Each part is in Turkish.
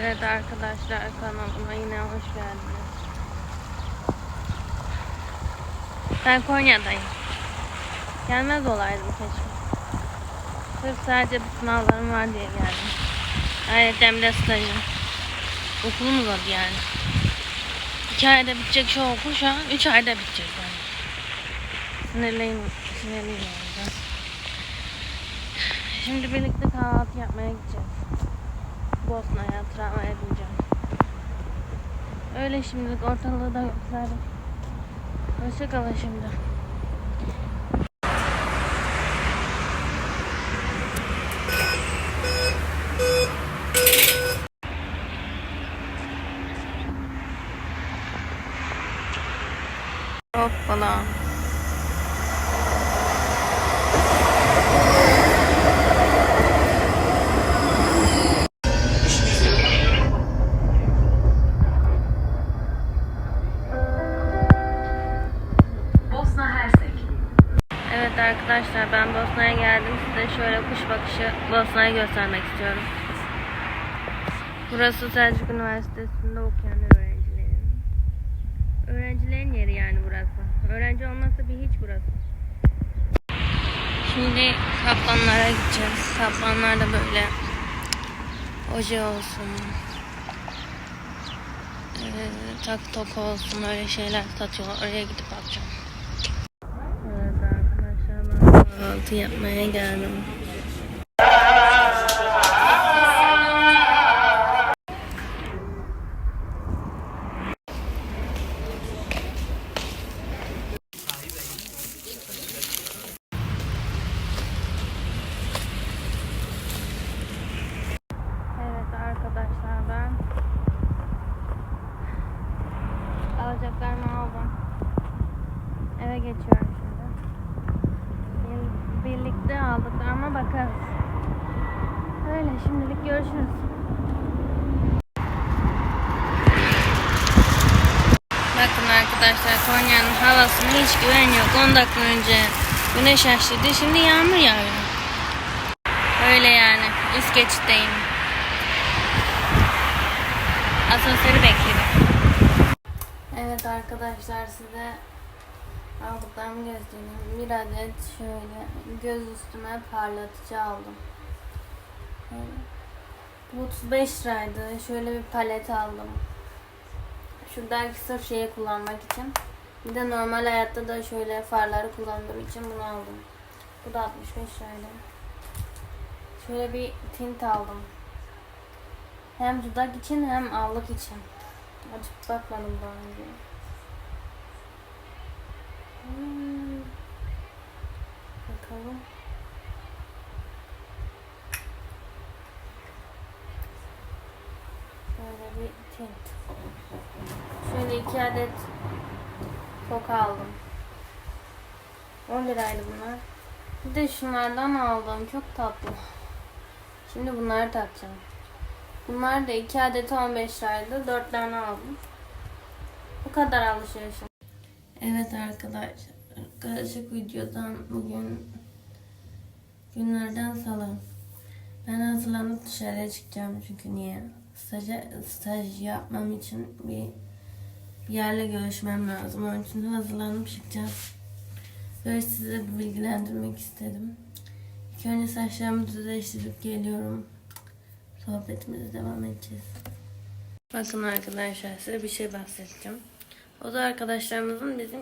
Evet arkadaşlar kanalıma yine hoş geldiniz. Ben Konya'dayım. Gelmez olaydım keşke. Sırf sadece bir sınavlarım var diye geldim. Ayrıca de stajım. Okulum uzadı yani. İki ayda bitecek şu okul şu an üç ayda bitecek yani. Sinirliyim, sinirliyim yüzden. Şimdi birlikte kahvaltı yapmaya gideceğiz. Bosna'ya, tramvaya bineceğim. Öyle şimdilik ortalığı da gösterdim. Hoşçakalın şimdi. Hoppala. Arkadaşlar ben Bosna'ya geldim. Size şöyle kuş bakışı Bosna'yı göstermek istiyorum. Burası Selçuk Üniversitesi'nde okuyan öğrencilerin. Öğrencilerin yeri yani burası. Öğrenci olmasa bir hiç burası. Şimdi kaplanlara gideceğiz. Kaplanlar da böyle oje olsun. Ee, tak tok olsun öyle şeyler satıyorlar. Oraya gidip bakacağım. Evet arkadaşlar ben kahvaltı yapmaya geldim. Alacaklarımı aldım. Eve geçiyorum şimdi. Bir- Aldıklarıma bakarız. Öyle şimdilik görüşürüz. Bakın arkadaşlar Konya'nın havasına hiç güven yok. 10 dakika önce güneş açtıydı. Şimdi yağmur yağıyor. Öyle yani. Üst geçitteyim. Asansörü bekliyorum. Evet arkadaşlar size aldıklarımı göstereyim. Bir adet şöyle göz üstüme parlatıcı aldım. Bu 35 liraydı. Şöyle bir palet aldım. Şuradaki sırf şeyi kullanmak için. Bir de normal hayatta da şöyle farları kullandığım için bunu aldım. Bu da 65 liraydı. Şöyle bir tint aldım. Hem dudak için hem allık için. Açıp bakmadım daha önce. Hmm. Bakalım. Böyle bir tint. Şöyle iki adet toka aldım. 10 liraydı bunlar. Bir de şunlardan aldım. Çok tatlı. Şimdi bunları takacağım. Bunlar da 2 adet 15 liraydı. 4 tane aldım. Bu kadar alışverişim. Evet arkadaşlar. Karışık videodan bugün günlerden salı. Ben hazırlanıp dışarıya çıkacağım çünkü niye? Staja, staj yapmam için bir, bir yerle görüşmem lazım. Onun için hazırlanıp çıkacağım. Böyle size bilgilendirmek istedim. İlk önce saçlarımı düzleştirip geliyorum. Sohbetimize devam edeceğiz. Bakın arkadaşlar size bir şey bahsedeceğim. O da arkadaşlarımızın bizim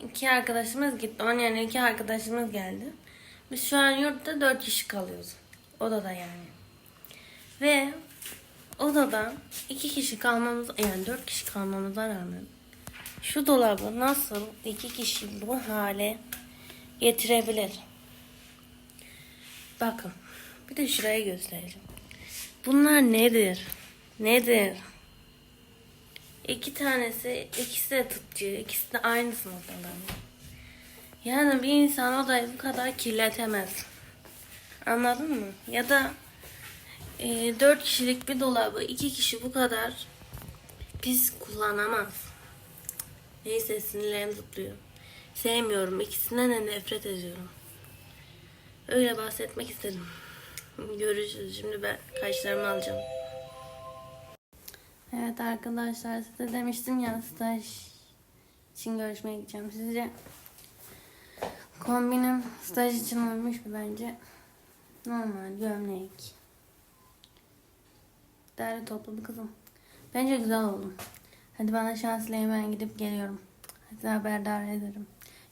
iki arkadaşımız gitti. Onun yani iki arkadaşımız geldi. Biz şu an yurtta dört kişi kalıyoruz. Odada yani. Ve odada iki kişi kalmamız yani dört kişi kalmamıza rağmen şu dolabı nasıl iki kişi bu hale getirebilir? Bakın. Bir de şuraya göstereceğim. Bunlar nedir? Nedir? İki tanesi, ikisi de tıpçı, ikisi de aynı sınıftalar. Yani bir insan odayı bu kadar kirletemez. Anladın mı? Ya da e, dört kişilik bir dolabı iki kişi bu kadar pis kullanamaz. Neyse sinirlerim zıplıyor. Sevmiyorum. İkisinden de nefret ediyorum. Öyle bahsetmek istedim. Görüşürüz. Şimdi ben kaşlarımı alacağım. Evet arkadaşlar size demiştim ya staj için görüşmeye gideceğim. Sizce kombinim staj için uymuş mu bence? Normal gömlek. Derli toplu bir kızım. Bence güzel oldum. Hadi bana şans ben gidip geliyorum. Hadi haberdar ederim.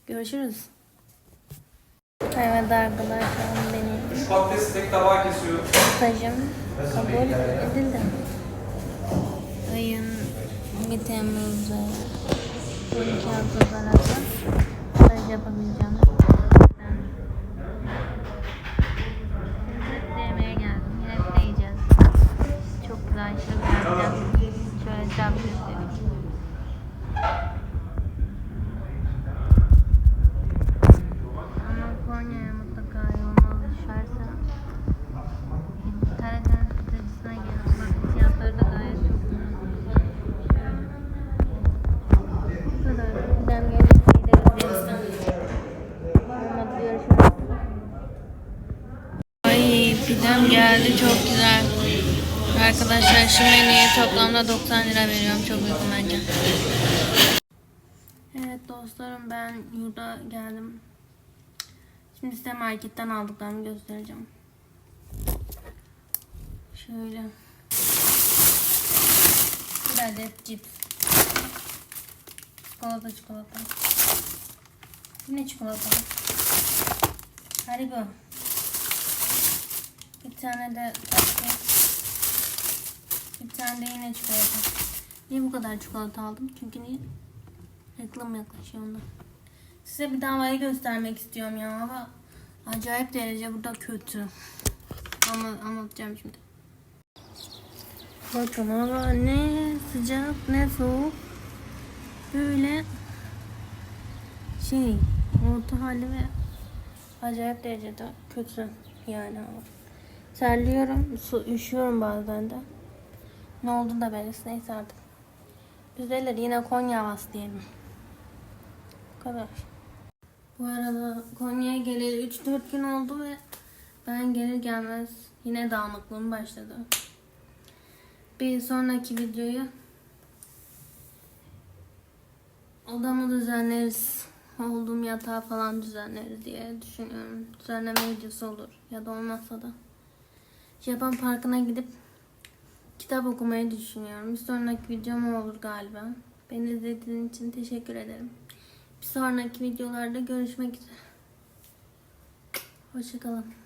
Görüşürüz. Evet arkadaşlar benim Üç patates tek tabağa kesiyor. stajım kabul edildi. Ayın 1 Temmuz'da 12 Ağustos arası staj yapabileceğim. Geldi çok güzel. Arkadaşlar şu menüye toplamda 90 lira veriyorum. Çok uygun bence. Evet dostlarım ben yurda geldim. Şimdi size marketten aldıklarımı göstereceğim. Şöyle. Bir adet cips. Çikolata çikolata. Yine çikolata. Haribo. Tane de tatlı. Bir tane de yine çikolata. Niye bu kadar çikolata aldım? Çünkü niye? Reklam yaklaşıyor ondan. Size bir davayı göstermek istiyorum ya ama acayip derece burada kötü. Ama anlatacağım şimdi. Bakın hava ne sıcak ne soğuk. Böyle şey orta hali ve acayip derecede kötü yani hava. Terliyorum, su, üşüyorum bazen de. Ne oldu da belirsiz neyse artık. Düzelir yine Konya havası diyelim. Bu kadar. Bu arada Konya'ya geleli 3-4 gün oldu ve ben gelir gelmez yine dağınıklığım başladı. Bir sonraki videoyu odamı düzenleriz. Olduğum yatağı falan düzenleriz diye düşünüyorum. Düzenleme videosu olur ya da olmazsa da. Japon Parkı'na gidip kitap okumayı düşünüyorum. Bir sonraki videom olur galiba. Beni izlediğiniz için teşekkür ederim. Bir sonraki videolarda görüşmek üzere. Hoşçakalın.